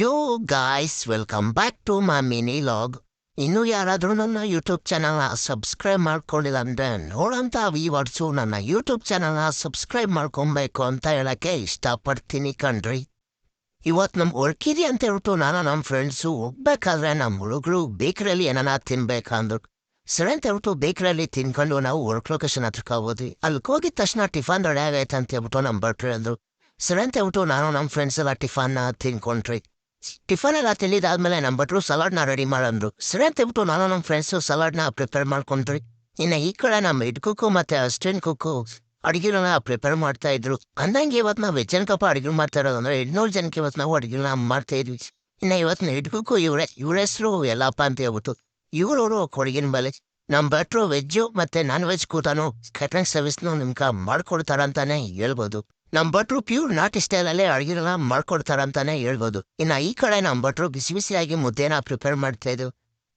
Yo guys welcome back to my mini log ಇನ್ನೂ ಯಾರಾದರೂ ನನ್ನ ಯೂಟ್ಯೂಬ್ ಚಾನಲ್ನ ಸಬ್ಸ್ಕ್ರೈಬ್ ಮಾಡ್ಕೊಂಡಿಲ್ಲ ಅಂದರೆ ನೋಡೋಂಥ ವ್ಯೂವರ್ಸು ನನ್ನ ಯೂಟ್ಯೂಬ್ ಚಾನಲ್ನ ಸಬ್ಸ್ಕ್ರೈಬ್ ಮಾಡ್ಕೊಬೇಕು ಅಂತ ಹೇಳೋಕ್ಕೆ ಇಷ್ಟಪಡ್ತೀನಿ ಕಣ್ರಿ. ಇವತ್ತು ನಮ್ಮ ಒಳ್ಕಿರಿ ಅಂತ ಹೇಳ್ಬಿಟ್ಟು ನಾನು ನಮ್ಮ ಫ್ರೆಂಡ್ಸು ಹೋಗ್ಬೇಕಾದ್ರೆ ನಮ್ಮ ಹುಡುಗರು ಬೇಕ್ರಿಯಲ್ಲಿ ಏನಾನ ತಿನ್ಬೇಕಂದ್ರು. ಸರಿ ಅಂತ ಹೇಳ್ಬಿಟ್ಟು ಬೇಕ್ರಿಯಲ್ಲಿ ತಿನ್ಕೊಂಡು ನಾವು ವರ್ಕ್ ಲೊಕೇಶನ್ ಹತ್ರಕ್ಕೆ ಹೋದ್ವಿ. ಅಲ್ಲಿಗೆ ಹೋಗಿದ ತಕ್ಷಣ ಟಿಫನ್ ರೆಡಿ ಆಗೈತೆ ಅಂತ ಹೇಳ್ಬಿಟ್ಟು ನಮ್ಮ ಭಟ್ರು ಅಂದ್ರು ಸರಿ ಅಂತ ಹೇಳ್ಬಿಟ್ಟು ನಾನು ನಮ್ಮ ಫ್ರೆಂಡ್ಸ್ ಎಲ್ಲ ಟಿಫನ್ನ ತಿನ್ಕೊಂಡ್ರಿ. ಟಿಫನ್ ಎಲ್ಲ ತಿಂದಿದ್ದಾದ್ಮೇಲೆ ನಮ್ಮ ಭಟ್ರು ಸಲಾಡ್ನ ರೆಡಿ ಮಾಡಂದ್ರು. ಸರಿ ಅಂತ ಹೇಳ್ಬಿಟ್ಟು ನಾನು ನಮ್ಮ ಫ್ರೆಂಡ್ಸು ಸಲಾಡ್ನ ಪ್ರಿಪೇರ್ ಮಾಡ್ಕೊಂಡ್ರಿ ಇನ್ನು ಈ ಕಡೆ ನಮ್ಮ ಹೆಡ್ ಕುಕ್ಕು ಮತ್ತೆ ಅಸಿಸ್ಟೆಂಟ್ ಕುಕ್ಕು ಅಡಿಗೆನ ಪ್ರಿಪೇರ್ ಮಾಡ್ತಾ ಇದ್ರು. ಅಂದಂಗೆ ಇವತ್ತು ನಾವು ವೆಜ್ ಕಪ್ಪ ಅಡಿಗೆ ಮಾಡ್ತಾ ಇರೋದು ಅಂದ್ರೆ ಇನ್ನೂರು ಜನಕ್ಕೆ ಇವತ್ತು ನಾವು ಅಡಿಗೆನ ಮಾಡ್ತಾ ಇದ್ವಿ. ಇನ್ನು ಇವತ್ತು ಹೆಡ್ ಕುಕ್ಕು ಇವ್ರೆ, ಇವ್ರ ಹೆಸರು ಎಲ್ಲಪ್ಪ ಅಂತ ಹೇಳ್ಬಿಟ್ಟು. ಇವ್ರವರು ಕೊಡಗಿನ ಮೇಲೆ ನಮ್ಮ ಭಟ್ರು ವೆಜ್ಜು ಮತ್ತೆ ನಾನ್ ವೆಜ್ ಕೂತಾನು ಕ್ಯಾಟ್ರಿಂಗ್ ಸರ್ವಿಸ್ನು ನಿಮ್ಗೆ ಮಾಡ್ಕೊಡ್ತಾರಂತಾನೆ ಹೇಳ್ಬೋದು. ನಮ್ಮ ಭಟ್ರು ಪ್ಯೂರ್ ನಾಟಿ ಸ್ಟೈಲಲ್ಲೇ ಅಡುಗೆನ ಮಾಡ್ಕೊಡ್ತಾರಂತಾನೆ ಹೇಳ್ಬೋದು. ಇನ್ನು ಈ ಕಡೆ ನಮ್ಮ ಭಟ್ರು ಬಿಸಿ ಬಿಸಿಯಾಗಿ ಮುದ್ದೆನ ಪ್ರಿಪೇರ್ ಮಾಡ್ತಾ ಇದ್ರು.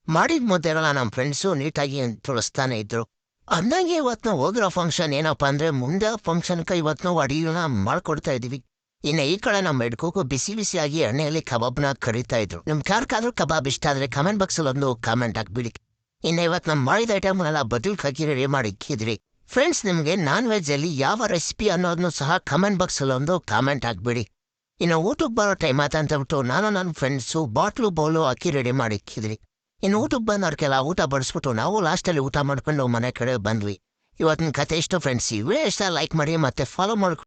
ಮಾಡಿದ ಮುದ್ದೆಗಳ ನಮ್ಮ ಫ್ರೆಂಡ್ಸು ನೀಟಾಗಿ ತೋರಿಸ್ತಾನೆ ಇದ್ರು. ಅಂದಂಗೆ ಇವತ್ತು ಹೋಗಿರೋ ಫಂಕ್ಷನ್ ಏನಪ್ಪ ಅಂದ್ರೆ ಮುಂದೆ ಫಂಕ್ಷನ್ಗೆ ಇವತ್ತು ನಾವು ಅಡುಗೆನ ಮಾಡ್ಕೊಡ್ತಾ ಇದೀವಿ. ಇನ್ನು ಈ ಕಡೆ ನಮ್ಮ ಮೆಡ್ಕೋಕು ಬಿಸಿ ಬಿಸಿಯಾಗಿ ಎಣ್ಣೆಯಲ್ಲಿ ಕಬಾಬ್ನ ಕರಿತಾ ಇದ್ರು. ನಿಮ್ ಕಾರ್ಕಾದ್ರೂ ಕಬಾಬ್ ಇಷ್ಟ ಆದ್ರೆ ಕಮೆಂಟ್ ಬಾಕ್ಸಲ್ಲಿ ಒಂದು ಕಾಮೆಂಟ್ ಹಾಕ್ಬಿಡಿ. ಇನ್ನು ಇವತ್ತು ನಮ್ಮ ಮಾಡಿದ ಐಟಮ್ನೆಲ್ಲ ಬದಲು ಹಾಕಿ ಮಾಡಿ ಇಕ್ಕಿದ್ರಿ. ಫ್ರೆಂಡ್ಸ್ ನಿಮಗೆ ನಾನ್ ವೆಜ್ ಅಲ್ಲಿ ಯಾವ ರೆಸಿಪಿ ಅನ್ನೋದನ್ನು ಸಹ ಕಮೆಂಟ್ ಬಾಕ್ಸಲ್ಲೊಂದು ಕಾಮೆಂಟ್ ಹಾಕ್ಬಿಡಿ. ಇನ್ನು ಊಟಕ್ಕೆ ಬರೋ ಟೈಮ್ ಆತ ಅಂತ ಹೇಳ್ಬಿಟ್ಟು ನಾನು ನನ್ನ ಫ್ರೆಂಡ್ಸು ಬಾಟ್ಲು ಬೌಲು ಅಕ್ಕಿ ರೆಡಿ ಮಾಡಿ ಇಕ್ಕಿದ್ರಿ ಇನ್ನು ಊಟಕ್ಕೆ ಬಂದವ್ರಿಗೆಲ್ಲ ಊಟ ಬಡಿಸ್ಬಿಟ್ಟು ನಾವು ಲಾಸ್ಟಲ್ಲಿ ಊಟ ಮಾಡ್ಕೊಂಡು ಮನೆ ಕಡೆ ಬಂದ್ವಿ. ಇವತ್ತಿನ ಕತೆ ಇಷ್ಟು ಫ್ರೆಂಡ್ಸ್ ಇವೇ ಇಷ್ಟ ಲೈಕ್ ಮಾಡಿ ಮತ್ತೆ ಫಾಲೋ ಮಾಡ್ಕೊಂಡು